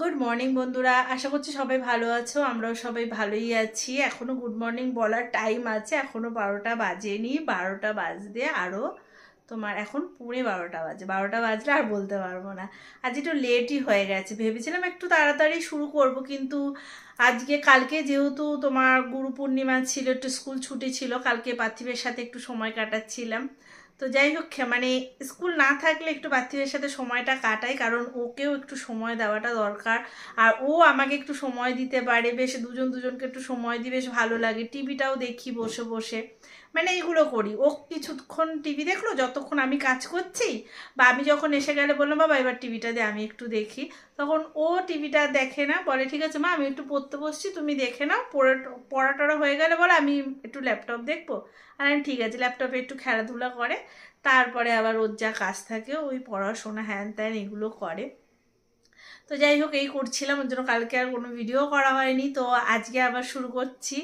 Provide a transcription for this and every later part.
Good morning বন্ধুরা। আশা করছি সবাই ভালো আছো। আমরাও সবাই ভালোই আছি। এখনও গুড মর্নিং বলার টাইম আছে। এখনও বারোটা বাজেনি। বারোটা বাজতে আরও তোমার এখন পুনে বারোটা বাজে। বারোটা বাজলে আর বলতে পারব না। আজ একটু লেটই হয়ে গেছে। ভেবেছিলাম একটু তাড়াতাড়ি শুরু করব, কিন্তু আজকে কালকে যেহেতু তোমার গুরু পূর্ণিমা ছিল, একটু স্কুল ছুটি ছিল, কালকে পার্থিবের সাথে একটু সময় কাটাচ্ছিলাম। তো যাই হোক মানে স্কুল না থাকলে একটু পার্থিবের সাথে সময়টা কাটাই, কারণ ওকেও একটু সময় দেওয়াটা দরকার। আর ও আমাকে একটু সময় দিতে পারে, বেশ দুজন দুজনকে একটু সময় দিই বেশ ভালো লাগে। টিভিটাও দেখি বসে বসে। মানে এইগুলো করি। ও কিছুক্ষণ টিভি দেখল, যতক্ষণ আমি কাজ করছি বা আমি যখন এসে গেলে বললাম, বাবা, এবার টিভিটা দে, আমি একটু দেখি। তখন ও টিভিটা দেখে না, বলে, ঠিক আছে মা, আমি একটু পড়তে বসছি, তুমি দেখে নাও, পড়ে পড়া টড়া হয়ে গেলে বলে, আমি একটু ল্যাপটপ দেখব। আর আমি ঠিক আছে ল্যাপটপে একটু খেলাধুলা করে, তারপরে আবার ওর যা কাজ থাকে, ওই পড়াশোনা হ্যান ত্যান এগুলো করে। তো যাই হোক, এই করছিলাম, ওর জন্য কালকে আর কোনো ভিডিও করা হয়নি। তো আজকে আবার শুরু করছি।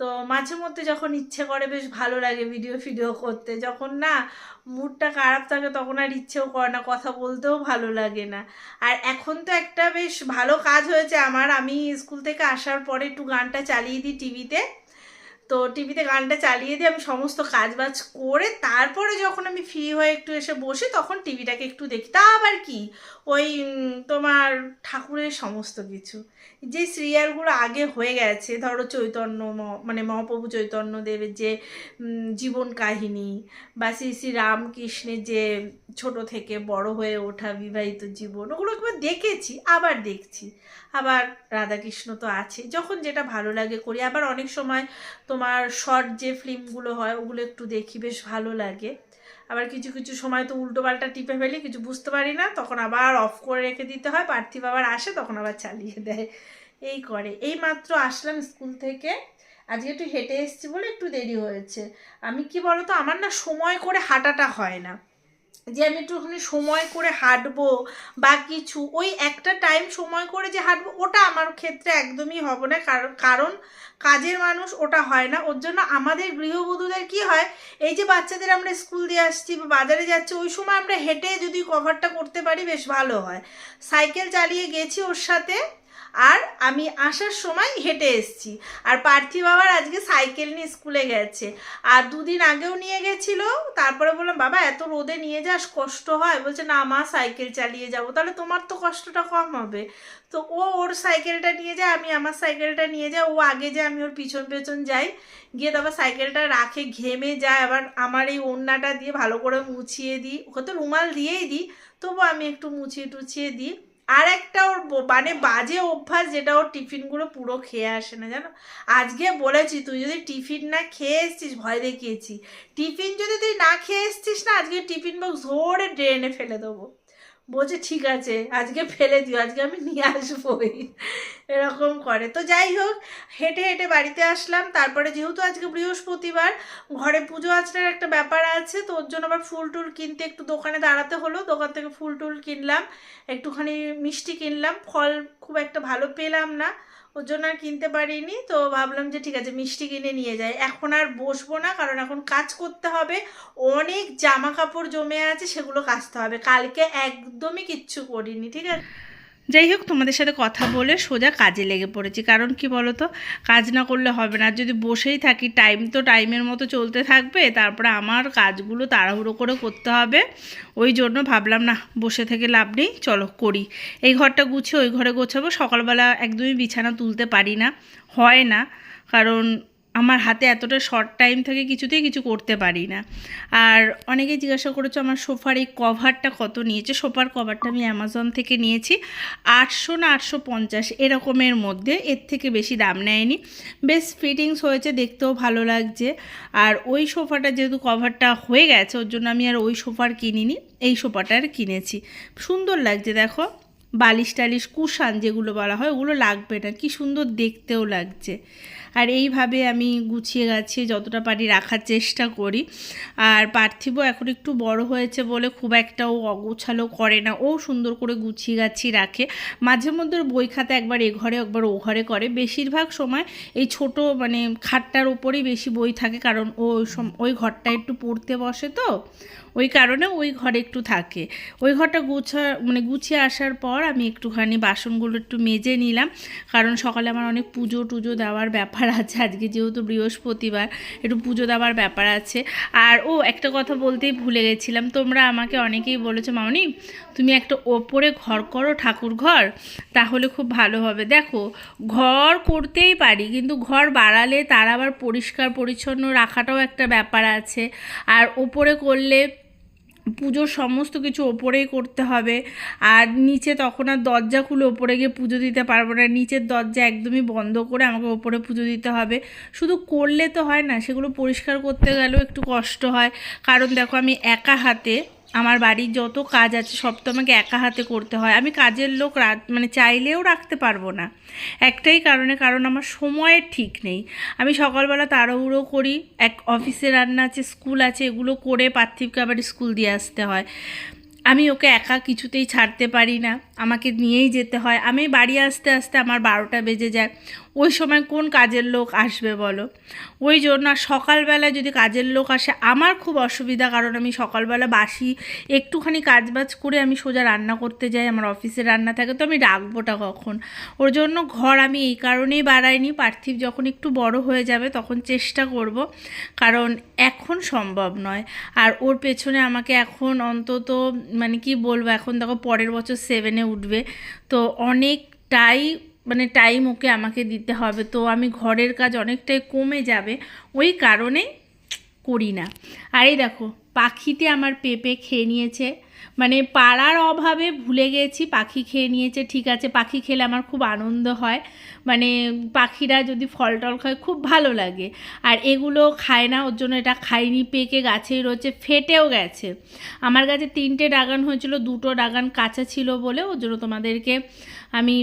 তো মাঝে মধ্যে যখন ইচ্ছে করে, বেশ ভালো লাগে ভিডিও ফিডিও করতে। যখন না মুডটা খারাপ থাকে, তখন আর ইচ্ছেও করে না, কথা বলতেও ভালো লাগে না। আর এখন তো একটা বেশ ভালো কাজ হয়েছে আমার। আমি স্কুল থেকে আসার পরে একটু গানটা চালিয়ে দিই টিভিতে তো টিভিতে গানটা চালিয়ে দিয়ে আমি সমস্ত কাজ বাজ করে তারপরে যখন আমি ফ্রি হয়ে একটু এসে বসি, তখন টিভিটাকে একটু দেখি। তা আবার কি? ওই তোমার ঠাকুরের সমস্ত কিছু। যে সিরিয়ালগুলো আগে হয়ে গেছে, ধরো চৈতন্য মানে মহাপ্রভু চৈতন্য দেবের যে জীবন কাহিনী বা শ্রী শ্রী রামকৃষ্ণের যে ছোট থেকে বড় হয়ে ওঠা বিবাহিত জীবন, ওগুলো একবার দেখেছি, আবার দেখছি। আবার রাধাকৃষ্ণ তো আছে। যখন যেটা ভালো লাগে করি। আবার অনেক সময় তোমার শর্ট যে ফিল্মগুলো হয়, ওগুলো একটু দেখি, বেশ ভালো লাগে। আবার কিছু কিছু সময় তো উল্টো পাল্টা টিপে ফেলি, কিছু বুঝতে পারি না, তখন আবার অফ করে রেখে দিতে হয়, পার্থিব আবার আসে, তখন আবার চালিয়ে দেয়। এই করে। এই মাত্র আসলাম স্কুল থেকে। আজকে একটু হেঁটে এসছি বলে একটু দেরি হয়েছে। আমি কি বলতো, আমার না সময় করে হাঁটাটা হয় না। যে আমি একটুখানি সময় করে হাঁটবো বা কিছু, ওই একটা টাইম সময় করে যে হাঁটবো, ওটা আমার ক্ষেত্রে একদমই হবে না। কারণ কারণ কাজের মানুষ ওটা হয় না। ওর জন্য আমাদের গৃহবধূদের কি হয়, এই যে বাচ্চাদের আমরা স্কুল দিয়ে আসছি বা বাজারে যাচ্ছি, ওই সময় আমরা হেঁটে যদি কভারটা করতে পারি, বেশ ভালো হয়। সাইকেল চালিয়ে গেছি ওর সাথে আর আমি আসার সময় হেঁটে এসছি। আর পার্থিব বাবার আজকে সাইকেল নিয়ে স্কুলে গেছে। আর দুদিন আগেও নিয়ে গেছিল, তারপরে বললাম, বাবা, এত রোদে নিয়ে যাস, কষ্ট হয়। বলছে, না মা, সাইকেল চালিয়ে যাব। তাহলে তোমার তো কষ্টটা কম হবে। তো ও ওর সাইকেলটা নিয়ে যায়, আমি আমার সাইকেলটা নিয়ে যাই। ও আগে যায় আমি ওর পিছন পেছন যাই, গিয়ে তারপর সাইকেলটা রাখে, ঘেমে যায়। আবার আমার এই ওড়নাটা দিয়ে ভালো করে মুছিয়ে দিই। ওকে তো রুমাল দিয়েই দিই তবু আমি একটু মুছিয়ে টুছিয়ে দিই। আর একটা ওর মানে বাজে অভ্যাস যেটা ওর টিফিনগুলো পুরো খেয়ে আসে না, জানো? আজকে বলেছি, তুই যদি টিফিন না খেয়ে এসছিস, ভয় দেখিয়েছি। টিফিন যদি তুই না খেয়ে এসছিস না, আজকে টিফিন বক্স ধরে ড্রেনে ফেলে দেবো। বলছে, ঠিক আছে, আজকে ফেলে দিও, আজকে আমি নিয়ে আসবোই। এরকম করে। তো যাই হোক, হেঁটে হেঁটে বাড়িতে আসলাম। তারপরে যেহেতু আজকে বৃহস্পতিবার, ঘরে পুজো আচড়ার একটা ব্যাপার আছে, তো ওর জন্য আবার ফুল টুল কিনতে একটু দোকানে দাঁড়াতে হলো। দোকান থেকে ফুল টুল কিনলাম, একটুখানি মিষ্টি কিনলাম। ফল খুব একটা ভালো পেলাম না, ওর জন্য আর কিনতে পারিনি। তো ভাবলাম যে ঠিক আছে, মিষ্টি কিনে নিয়ে যাই। এখন আর বসবো না, কারণ এখন কাজ করতে হবে। অনেক জামা কাপড় জমে আছে, সেগুলো কাচতে হবে। কালকে একদমই কিচ্ছু করিনি, ঠিক আছে? যাই হোক, তোমাদের সাথে কথা বলে সোজা কাজে লেগে পড়েছি। কারণ কি বলো তো কাজ না করলে হবে না। যদি বসেই থাকি টাইম তো টাইমের মতো চলতে থাকবে। তারপরে আমার কাজগুলো তাড়াহুড়ো করে করতে হবে। ওই জন্য ভাবলাম, না, বসে থেকে লাভ নেই। চলো, করি। এই ঘরটা গুছিয়ে ওই ঘরে গোছাবো। সকালবেলা একদমই বিছানা তুলতে পারি না। হয় না। কারণ আমার হাতে এতটা শর্ট টাইম থেকে কিছুতেই কিছু করতে পারি না। আর অনেকেই জিজ্ঞাসা করেছ আমার সোফার এই কভারটা কত নিয়েছে? সোফার কভারটা আমি অ্যামাজন থেকে নিয়েছি। আটশো না আটশো পঞ্চাশ এরকমের মধ্যে, এর থেকে বেশি দাম নেয়নি। বেশ ফিটিংস হয়েছে, দেখতেও ভালো লাগছে। আর ওই সোফাটা যেহেতু কভারটা হয়ে গেছে, ওর জন্য আমি আর ওই সোফার কিনিনি, এই সোফাটার কিনেছি। সুন্দর লাগছে, দেখো। বালিশ টালিশ কুশান যেগুলো বলা হয়, ওগুলো লাগবে না। কি সুন্দর দেখতেও লাগছে। আর এইভাবে আমি গুছিয়ে গাছিয়ে যতটা পারি রাখার চেষ্টা করি। আর পার্থিব এখন একটু বড় হয়েছে বলে খুব একটা ও অগোছালো করে না। ও সুন্দর করে গুছিয়ে গাছিয়ে রাখে। মাঝে মধ্যে বই খাতা একবার এ ঘরে, একবার ও ঘরে করে। বেশিরভাগ সময় এই ছোট মানে খাটটার ওপরেই বেশি বই থাকে, কারণ ও ওই ঘরটা একটু পড়তে বসে তো। ওই কারণে ওই ঘরে একটু থাকে। ওই ঘরটা গুছা মানে গুছিয়ে আসার পর আমি একটুখানি বাসনগুলো একটু মেজে নিলাম। কারণ সকালে আমার অনেক পুজো টুজো দেওয়ার ব্যাপার আছে। আজকে যেহেতু বৃহস্পতিবার, একটু পুজো দেওয়ার ব্যাপার আছে। আর ও একটা কথা বলতেই ভুলে গেছিলাম। তোমরা আমাকে অনেকেই বলেছ মামনি তুমি একটা ওপরে ঘর করো, ঠাকুর ঘর। তাহলে খুব ভালো হবে। দেখো, ঘর করতেই পারি, কিন্তু ঘর বাড়ালে তার আবার পরিষ্কার পরিচ্ছন্ন রাখাটাও একটা ব্যাপার আছে। আর ওপরে করলে পুজোর সমস্ত কিছু ওপরেই করতে হবে। আর নিচে তখন আর দরজা খুলে ওপরে গিয়ে পুজো দিতে পারব না। নিচের দরজা একদমই বন্ধ করে আমাকে ওপরে পুজো দিতে হবে। শুধু করলে তো হয় না, সেগুলো পরিষ্কার করতে গেলেও একটু কষ্ট হয়। কারণ দেখো আমি একা হাতে আমার বাড়ির যত কাজ আছে সব তো আমাকে একা হাতে করতে হয়। আমি কাজের লোক মানে চাইলেও রাখতে পারব না। একটাই কারণে, কারণ আমার সময়ের ঠিক নেই। আমি সকালবেলা তাড়াহুড়ো করি, এক অফিসে রান্না আছে, স্কুল আছে, এগুলো করে পার্থিবকে আবার স্কুল দিয়ে আসতে হয়। আমি ওকে একা কিছুতেই ছাড়তে পারি না। আমাকে নিয়েই যেতে হয়। আমি বাড়ি আসতে আসতে আমার বারোটা বেজে যায়। ওই সময় কোন কাজের লোক আসবে বলো? ওই জন্য সকালবেলা যদি কাজের লোক আসে, আমার খুব অসুবিধা। কারণ আমি সকালবেলা বাসি, একটুখানি কাজ বাজ করে আমি সোজা রান্না করতে যাই। আমার অফিসে রান্না থাকে, তো আমি রাখবোটা কখন? ওর জন্য ঘর আমি এই কারণেই বাড়াইনি। পার্থিব যখন একটু বড় হয়ে যাবে, তখন চেষ্টা করব। কারণ এখন সম্ভব নয়। আর ওর পেছনে আমাকে এখন অন্তত মানে কি বলব, এখন দেখো পরের বছর সেভেনে উঠবে। তো অনেকটাই মানে টাইম ওকে আমাকে দিতে হবে। তো আমি ঘরের কাজ অনেকটাই কমে যাবে, ওই কারণে করি না। আর এই দেখো পাখিতে আমার পেঁপে খেয়ে নিয়েছে। মানে পাড়ার অভাবে ভুলে গেছি, পাখি খেয়ে নিয়েছে, ঠিক আছে, পাখি খেলে আমার খুব আনন্দ হয়। মানে পাখিরা যদি ফল টল খায়, খুব ভালো লাগে। আর এগুলো খায় না, ওর জন্য এটা খাইনি, পেকে গাছেই রয়েছে, ফেটেও গেছে। আমার কাছে তিনটে ডাগান হয়েছিল, দুটো ডাগান কাঁচা ছিল বলে, ওর জন্য তোমাদেরকে আমি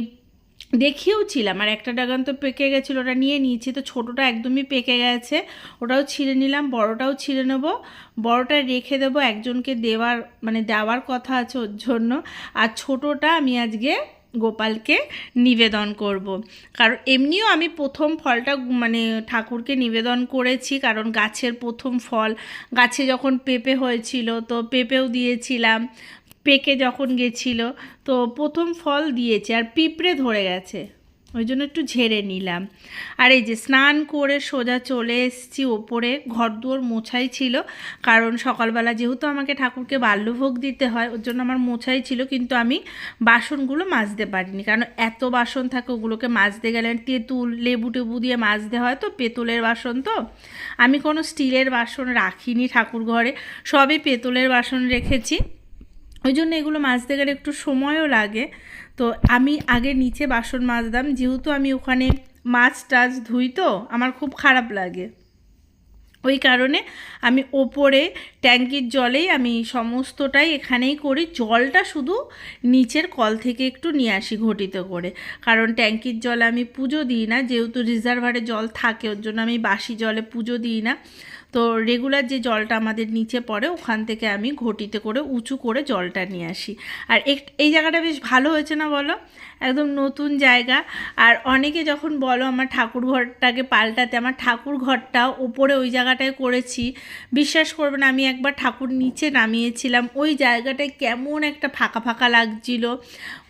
দেখিয়েও ছিলাম, আর একটা ডাগান তো পেকে গেছিল, ওটা নিয়ে নিয়েছি, তো ছোটোটা একদমই পেকে গেছে। ওটাও ছিঁড়ে নিলাম, বড়টাও ছিঁড়ে নেব। বড়টা রেখে দেবো একজনকে দেওয়ার মানে দেওয়ার কথা আছে ওর জন্য। আর ছোটোটা আমি আজকে গোপালকে নিবেদন করব। কারণ এমনিও আমি প্রথম ফলটা মানে ঠাকুরকে নিবেদন করেছি, কারণ গাছের প্রথম ফল, গাছে যখন পেঁপে হয়েছিল, তো পেঁপেও দিয়েছিলাম। পেকে যখন গেছিল, তো প্রথম ফল দিয়েছে আর পিঁপড়ে ধরে গেছে। ওই জন্য একটু ঝেড়ে নিলাম। আর এই যে স্নান করে সোজা চলে এসেছি, ওপরে ঘর দুয়ার মোছাই ছিল। কারণ সকালবেলা যেহেতু আমাকে ঠাকুরকে বাল্যভোগ দিতে হয়, ওর জন্য আমার মোছাই ছিল, কিন্তু আমি বাসনগুলো মাজতে পারিনি। কারণ এত বাসন থাকে, ওগুলোকে মাজতে গেলে তেঁতুল, লেবু টেবু দিয়ে মাজতে হয় তো, পেতলের বাসন তো। আমি কোনো স্টিলের বাসন রাখিনি ঠাকুর ঘরে, সবই পেতলের বাসন রেখেছি। ওই জন্য এগুলো মাজতে গেলে একটু সময়ও লাগে। তো আমি আগে নিচে বাসন মাজতাম, যেহেতু আমি ওখানে মাছ টাছ ধুই তো, আমার খুব খারাপ লাগে। ওই কারণে আমি ওপরে ট্যাঙ্কির জলেই আমি সমস্তটাই এখানেই করি, জলটা শুধু নিচের কল থেকে একটু নিয়ে আসি ঘটিত করে। কারণ ট্যাঙ্কির জলে আমি পুজো দিই না, যেহেতু রিজার্ভারে জল থাকে, ওর জন্য আমি বাসি জলে পুজো দিই না। তো রেগুলার যে জলটা আমাদের নিচে পড়ে, ওখান থেকে আমি ঘটিতে করে উঁচু করে জলটা নিয়ে আসি। আর এই জায়গাটা বেশ ভালো হয়েছে না বলো? একদম নতুন জায়গা। আর অনেকে যখন বলো আমার ঠাকুর ঘরটাকে পাল্টাতে, আমার ঠাকুর ঘরটা ওপরে ওই জায়গাটায় করেছি, বিশ্বাস করবে না, আমি একবার ঠাকুর নিচে নামিয়েছিলাম। ওই জায়গাটায় কেমন একটা ফাঁকা ফাঁকা লাগছিল।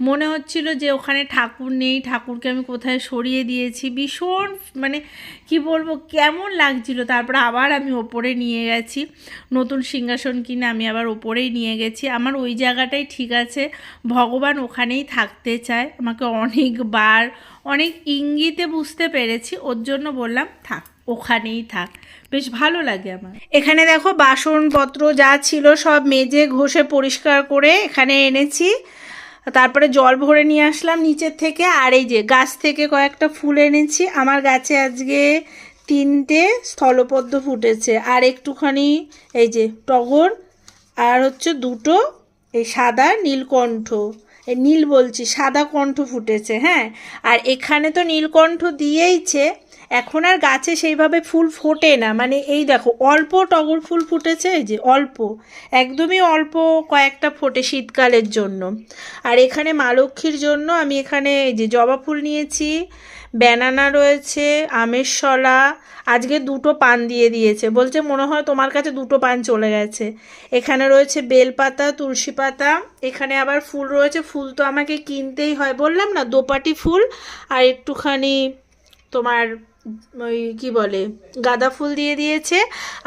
মনে হচ্ছিল যে ওখানে ঠাকুর নেই, ঠাকুরকে আমি কোথায় সরিয়ে দিয়েছি। ভীষণ মানে কি বলব, কেমন লাগছিল। তারপর আবার আমি ওপরে নিয়ে গেছি। নতুন সিংহাসন কিনে আমি আবার ওপরেই নিয়ে গেছি। আমার ওই জায়গাটাই ঠিক আছে, ভগবান ওখানেই থাকতে চায়। আমাকে অনেকবার, অনেক ইঙ্গিতে বুঝতে পেরেছি, ওর জন্য বললাম, থাক, ওখানেই থাক। বেশ ভালো লাগে আমার। এখানে দেখো, বাসনপত্র যা ছিল সব মেজে, ঘষে, পরিষ্কার করে এখানে এনেছি। তারপরে জল ভরে নিয়ে আসলাম নিচের থেকে। আর এই যে গাছ থেকে কয়েকটা ফুল এনেছি। আমার গাছে আজকে তিনটে স্থলপদ্ম ফুটেছে। আর একটুখানি এই যে টগর, আর হচ্ছে দুটো এই সাদা নীলকণ্ঠ। নীল বলছি, সাদা কণ্ঠ ফুটেছে হ্যাঁ? আর এখানে তো নীলকণ্ঠ দিয়েইছে, এখন আর গাছে সেইভাবে ফুল ফোটে না। মানে এই দেখো, অল্প টগর ফুল ফুটেছে, এই যে অল্প, একদমই অল্প কয়েকটা ফোটে শীতকালের জন্য। আর এখানে মা লক্ষ্মীর জন্য আমি এখানে এই যে জবা ফুল নিয়েছি ব্যানানা রয়েছে, আমের শলা, আজকে দুটো পান দিয়ে দিয়েছে। বলছে মনে হয় তোমার কাছে দুটো পান চলে গেছে। এখানে রয়েছে বেলপাতা, তুলসী পাতা, এখানে আবার ফুল রয়েছে। ফুল তো আমাকে কিনতেই হয়। বললাম না, দোপাটি ফুল আর একটুখানি তোমার ওই কী বলে, গাঁদা ফুল দিয়ে দিয়েছে।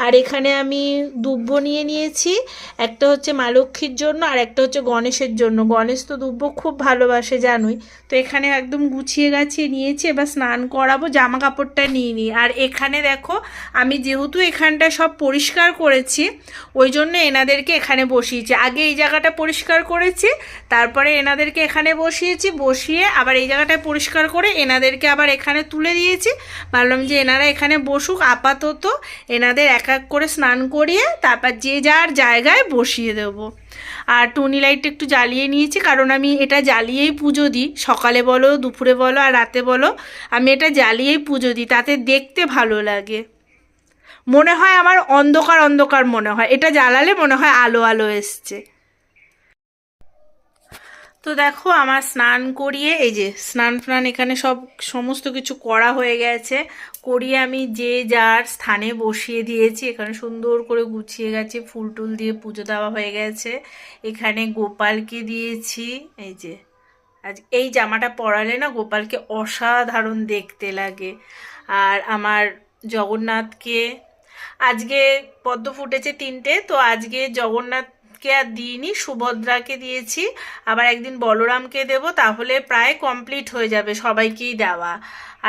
আর এখানে আমি দুব্ব নিয়ে নিয়েছি। একটা হচ্ছে মা লক্ষ্মীর জন্য আর একটা হচ্ছে গণেশের জন্য। গণেশ তো দুব্ব খুব ভালোবাসে, জানোই। তো এখানে একদম গুছিয়ে গাছিয়ে নিয়েছি, এবার স্নান করাবো জামা কাপড়টা নিয়ে নিই। আর এখানে দেখো, আমি যেহেতু এখানটা সব পরিষ্কার করেছি, ওই জন্য এনাদেরকে এখানে বসিয়েছি। আগে এই জায়গাটা পরিষ্কার করেছি, তারপরে এনাদেরকে এখানে বসিয়েছি, বসিয়ে আবার এই জায়গাটায় পরিষ্কার করে এনাদেরকে আবার এখানে তুলে দিয়েছি। ভাবলাম যে এনারা এখানে বসুক, আপাতত এনাদের এক এক করে স্নান করিয়ে তারপর যে যার জায়গায় বসিয়ে দেবো। আর টুনি লাইট একটু জ্বালিয়ে নিয়েছি, কারণ আমি এটা জ্বালিয়েই পুজো দিই। সকালে বলো, দুপুরে বলো আর রাতে বলো, আমি এটা জ্বালিয়েই পুজো দিই, তাতে দেখতে ভালো লাগে। মনে হয় আমার অন্ধকার অন্ধকার মনে হয়। এটা জ্বালালে মনে হয় আলো আলো এসছে। তো দেখো আমার স্নান করিয়ে, এই যে স্নান ফ্নান এখানে সব সমস্ত কিছু করা হয়ে গেছে। করিয়ে আমি যে যার স্থানে বসিয়ে দিয়েছি। এখানে সুন্দর করে গুছিয়ে গেছে, ফুল টুল দিয়ে পুজো দেওয়া হয়ে গেছে। এখানে গোপালকে দিয়েছি, এই যে। আজ এই জামাটা পরালে না গোপালকে অসাধারণ দেখতে লাগে। আর আমার জগন্নাথকে, আজকে পদ্ম ফুটেছে তিনটে, তো আজকে জগন্নাথকে আর দিইনি, সুভদ্রাকে দিয়েছি। আবার একদিন বলরামকে দেব, তাহলে প্রায় কমপ্লিট হয়ে যাবে সবাইকেই দেওয়া।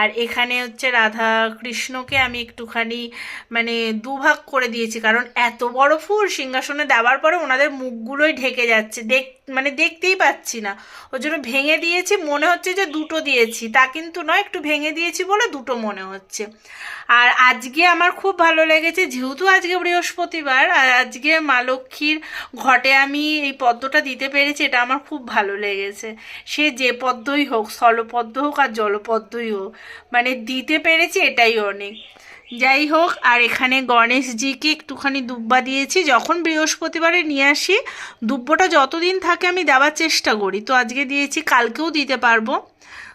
আর এখানে হচ্ছে রাধা কৃষ্ণকে আমি একটুখানি মানে দুভাগ করে দিয়েছি, কারণ এত বড় ফুল সিংহাসনে দেওয়ার পরে ওনাদের মুখগুলোই ঢেকে যাচ্ছে। দেখ মানে দেখতেই পাচ্ছি না। ওই জন্য ভেঙে দিয়েছি, মনে হচ্ছে যে দুটো দিয়েছি। তা কিন্তু নয়, একটু ভেঙে দিয়েছি বলে দুটো মনে হচ্ছে। আর আজকে আমার খুব ভালো লেগেছে, যেহেতু আজকে বৃহস্পতিবার, আর আজকে মা লক্ষ্মীর ঘটে আমি এই পদ্মটা দিতে পেরেছি, এটা আমার খুব ভালো লেগেছে। সে যে পদ্মই হোক, স্থলপদ্ম হোক আর জলপদ্মই হোক মানে দিতে পেরেছি এটাই অনেক। যাই হোক আর এখানে গণেশজিকে একটুখানি দুব্বা দিয়েছি। যখন বৃহস্পতিবারে নিয়ে আসি, দুব্বটা যতদিন থাকে আমি দেওয়ার চেষ্টা করি। তো আজকে দিয়েছি, কালকেও দিতে পারব।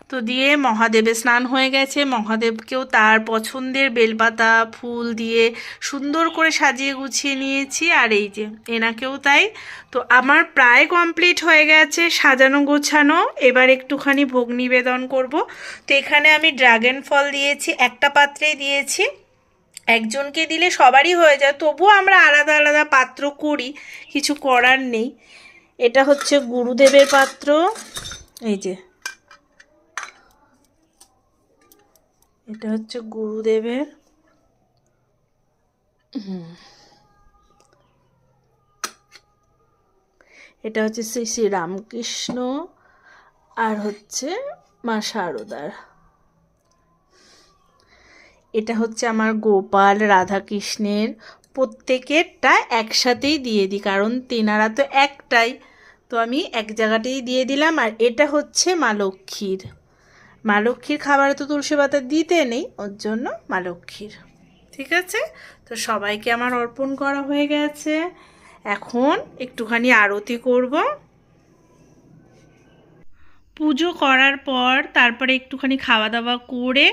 তো দিয়ে মহাদেবে স্নান হয়ে গেছে। মহাদেবকেও তার পছন্দের বেলপাতা, ফুল দিয়ে সুন্দর করে সাজিয়ে গুছিয়ে নিয়েছি। আর এই যে, এনাকেও তাই। তো আমার প্রায় কমপ্লিট হয়ে গেছে সাজানো গোছানো। এবার একটুখানি ভোগ নিবেদন করব। তো এখানে আমি ড্রাগন ফল দিয়েছি, একটা পাত্রেই দিয়েছি। একজনকে দিলে সবারই হয়ে যায়। তবুও আমরা আলাদা আলাদা পাত্র করি, কিছু করার নেই। এটা হচ্ছে গুরুদেবের পাত্র। এই যে। এটা হচ্ছে গুরুদেবের। এটা হচ্ছে শ্রী শ্রী রামকৃষ্ণ আর হচ্ছে মা শারদার এটা হচ্ছে আমার গোপাল রাধাকৃষ্ণের প্রত্যেকেরটা একসাথেই দিয়ে দিই, কারণ তেনারা তো একটাই। তো আমি এক জায়গাতেই দিয়ে দিলাম, আর এটা হচ্ছে মা লক্ষ্মীর। মা লক্ষ্মীর খাবারে তো তুলসী পাতা দিতে নেই, ওর জন্য মা লক্ষ্মীর। ঠিক আছে? তো সবাইকে আমার অর্পণ করা হয়ে গেছে। এখন একটুখানি আরতি করব। পুজো করার পর তারপরে একটুখানি খাওয়া দাওয়া করে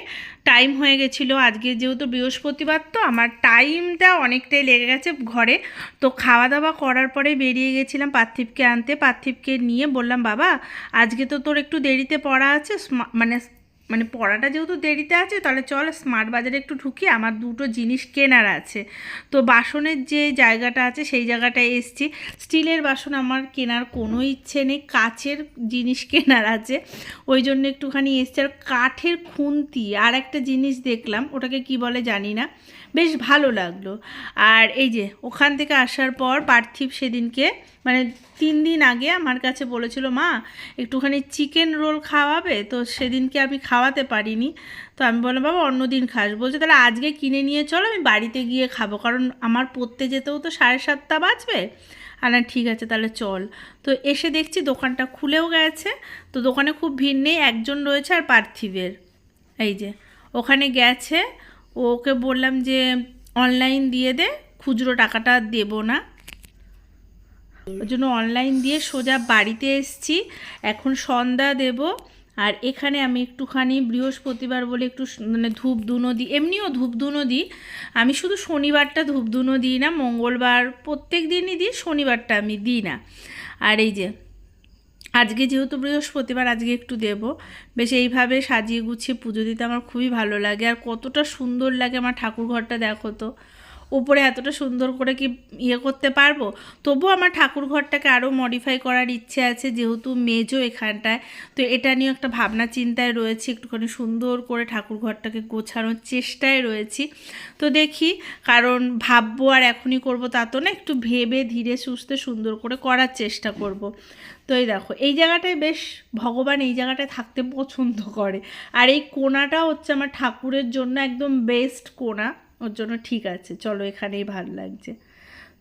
টাইম হয়ে গেছিল। আজকে যেহেতু বৃহস্পতিবার, তো আমার টাইমটা অনেকটাই লেগে গেছে ঘরে। তো খাওয়া দাওয়া করার পরে বেরিয়ে গেছিলাম পার্থিবকে আনতে। পার্থিবকে নিয়ে বললাম, বাবা, আজকে তো তোর একটু দেরিতে পড়া আছে মানে মানে পড়াটা যেহেতু দেরিতে আছে, তাহলে চল স্মার্ট বাজারে একটু ঢুকি, আমার দুটো জিনিস কেনার আছে। তো বাসনের যে জায়গাটা আছে, সেই জায়গাটায় এসছি। স্টিলের বাসন আমার কেনার কোনো ইচ্ছে নেই, কাচের জিনিস কেনার আছে। ওই জন্য একটুখানি এসছে। আর কাঠের খুন্তি আর একটা জিনিস দেখলাম, ওটাকে কি বলে জানি না। বেশ ভালো লাগল। আর এই যে, ওখান থেকে আসার পর পার্থিব সেদিনকে মানে তিন দিন আগে আমার কাছে বলেছিল, মা, একটুখানি চিকেন রোল খাওয়াবে? তো সেদিনকে আমি খাওয়াতে পারিনি। তো আমি বললাম, বাবা, অন্য দিন খাস। বলছে, তাহলে আজকে কিনে নিয়ে চলো, আমি বাড়িতে গিয়ে খাব। কারণ আমার পড়তে যেতেও তো সাড়ে সাতটা বাজবে। আর না, ঠিক আছে, তাহলে চল। তো এসে দেখছি দোকানটা খুলেও গেছে। তো দোকানে খুব ভিড় নেই, একজন রয়েছে আর পার্থিবের। এই যে, ওখানে গেছে। ওকে বললাম যে অনলাইন দিয়ে দে, খুচরো টাকাটা দেবো না। ওই জন্য অনলাইন দিয়ে সোজা বাড়িতে এসছি। এখন সন্ধ্যা দেব, আর এখানে আমি একটুখানি বৃহস্পতিবার বলে একটু মানে ধূপ ধুনো দিই। এমনিও ধূপ ধুনো দিই। আমি শুধু শনিবারটা ধূপ ধুনো দিই না, মঙ্গলবার প্রত্যেক দিনই দিই, শনিবারটা আমি দিই না। আর এই যে আজকে যেহেতু বৃহস্পতিবার, আজকে একটু দেব। বেশ এইভাবে সাজিয়ে গুছিয়ে পুজো দিতে আমার খুবই ভালো লাগে। আর কতটা সুন্দর লাগে আমার ঠাকুর ঘরটা দেখো তো। উপরে এতটা সুন্দর করে কি ইয়ে করতে পারব? তবুও আমার ঠাকুর ঘরটাকে আরও মডিফাই করার ইচ্ছে আছে, যেহেতু মেজো এখানটায়। তো এটা নিয়েও একটা ভাবনা চিন্তায় রয়েছি, একটুখানি সুন্দর করে ঠাকুর ঘরটাকে গোছানোর চেষ্টায় রয়েছি। তো দেখি, কারণ ভাববো আর এখনই করব তা তো না, একটু ভেবে ধীরে সুস্থে সুন্দর করে করার চেষ্টা করব। তো এই দেখো, এই জায়গাটায় বেশ ভগবান এই জায়গাটায় থাকতে পছন্দ করে। আর এই কোণাটা হচ্ছে আমার ঠাকুরের জন্য একদম বেস্ট কোণা ওর জন্য ঠিক আছে। চলো এখানেই ভালো লাগছে।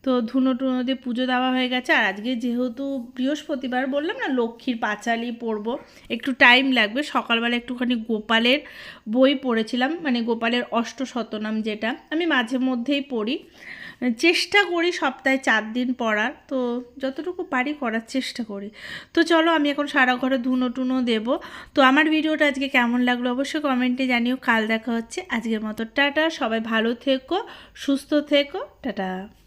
তো ধুনো টুনো দিয়ে পুজো দেওয়া হয়ে গেছে। আর আজকে যেহেতু বৃহস্পতিবার, বললাম না লক্ষ্মীর পাঁচালি পড়ব একটু টাইম লাগবে। সকালবেলা একটুখানি গোপালের বই পড়েছিলাম। মানে গোপালের অষ্টশতনাম যেটা। আমি মাঝে মধ্যেই পড়ি। চেষ্টা করি সপ্তাহে চার দিন পড়ার, তো যতটুকু পারি করার চেষ্টা করি। তো চলো আমি এখন সারা ঘরে ধুনো টুনো দেব। তো আমার ভিডিওটা আজকে কেমন লাগল অবশ্যই কমেন্টে জানিও। কাল দেখা হচ্ছে। আজকের মতো টাটা, সবাই ভালো থেকো, সুস্থ থেকো, টাটা।